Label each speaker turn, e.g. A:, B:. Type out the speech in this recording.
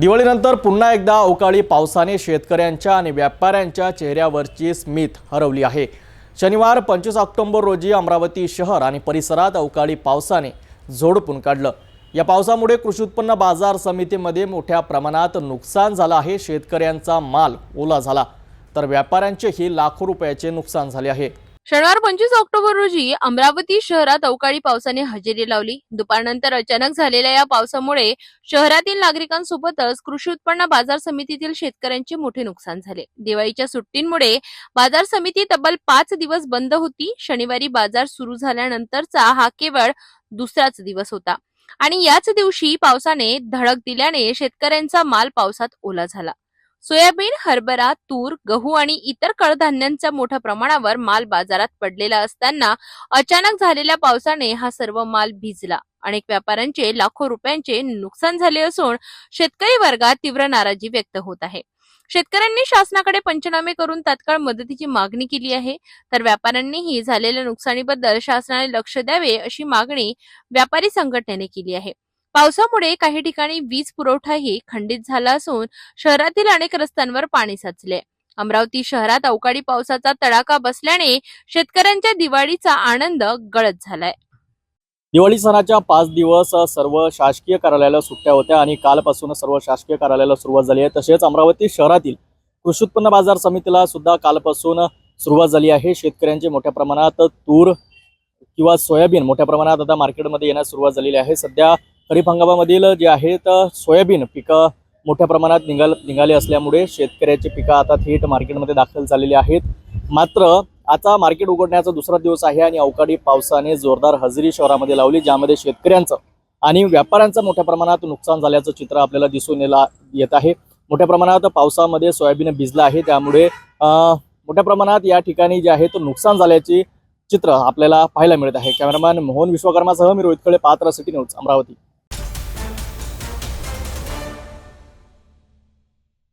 A: दिवाळीनंतर पुन्हा एकदा अवकाळी पावसाने शेतकऱ्यांच्या आणि व्यापाऱ्यांच्या चेहऱ्यावरची स्मित हरवली आहे. शनिवार पंचवीस ऑक्टोबर रोजी अमरावती शहर आणि परिसरात अवकाळी पावसाने झोडपून काढलं. या पावसामुळे कृषी उत्पन्न बाजार समितीमध्ये मोठ्या प्रमाणात नुकसान झालं आहे शेतकऱ्यांचा माल ओला झाला. तर व्यापाऱ्यांचेही लाखो रुपयाचे नुकसान झाले आहे.
B: शनिवार पंचवीस ऑक्टोबर रोजी अमरावती शहरात अवकाळी पावसाने हजेरी लावली. दुपारनंतर अचानक झालेल्या या पावसामुळे शहरातील नागरिकांसोबतच कृषी उत्पन्न बाजार समितीतील शेतकऱ्यांचे मोठे नुकसान झाले. दिवाळीच्या सुट्टींमुळे बाजार समिती तब्बल पाच दिवस बंद होती. शनिवारी बाजार सुरू झाल्यानंतरचा हा केवळ दुसराच दिवस होता. आणि याच दिवशी पावसाने धडक दिल्याने शेतकऱ्यांचा माल पावसात ओला झाला. सोयाबीन हरभरा तूर गहू आणि इतर कडधान्यांचा मोठ्या प्रमाणावर माल बाजारात पडलेला असताना अचानक झालेल्या पावसाने हा सर्व माल भिजला. अनेक व्यापाऱ्यांचे लाखो रुपयांचे नुकसान झाले असून शेतकरी वर्गात तीव्र नाराजी व्यक्त होत आहे. शेतकऱ्यांनी शासनाकडे पंचनामे करून तात्काळ मदतीची मागणी केली आहे. तर व्यापाऱ्यांनीही झालेल्या नुकसानीबद्दल शासनाने लक्ष द्यावे अशी मागणी व्यापारी संघटनेने केली आहे. पावसामुळे काही ठिकाणी वीज पुरवठाही खंडित झाला असून शहरातील अनेक रस्त्यांवर पाणी साचले. अमरावती शहरात अवकाळी पावसाचा तडाखा बसल्याने शेतकऱ्यांच्या दिवाळीचा आनंद गळत झालाय.
A: दिवाळी सणाच्या पाच दिवस सर्व शासकीय कार्यालयाला सुट्ट्या होत्या आणि कालपासून सर्व शासकीय कार्यालयाला सुरुवात झाली आहे. तसेच अमरावती शहरातील कृषी उत्पन्न बाजार समितीला सुद्धा कालपासून सुरुवात झाली आहे. शेतकऱ्यांचे मोठ्या प्रमाणात तूर किंवा सोयाबीन मोठ्या प्रमाणात आता मार्केटमध्ये येण्यास सुरुवात झालेली आहे. सध्या खरीप हंगामामधील जे आहेत सोयाबीन पिकं मोठ्या प्रमाणात निघाल निघाले असल्यामुळे शेतकऱ्याची पिकं आता थेट मार्केटमध्ये दाखल झालेली आहेत. मात्र आता मार्केट उघडण्याचा दुसरा दिवस आहे आणि अवकाळी पावसाने जोरदार हजेरी शहरामध्ये लावली ज्यामध्ये शेतकऱ्यांचं आणि व्यापाऱ्यांचं मोठ्या प्रमाणात नुकसान झाल्याचं चित्र आपल्याला दिसून येला येत आहे. मोठ्या प्रमाणात पावसामध्ये सोयाबीन भिजलं आहे त्यामुळे मोठ्या प्रमाणात या ठिकाणी जे आहे तो नुकसान झाल्याचे चित्र आपल्याला पाहायला मिळत आहे. कॅमेरामॅन मोहन विश्वकर्मासह मी रोहित खळे पात्र सिटी न्यूज अमरावती.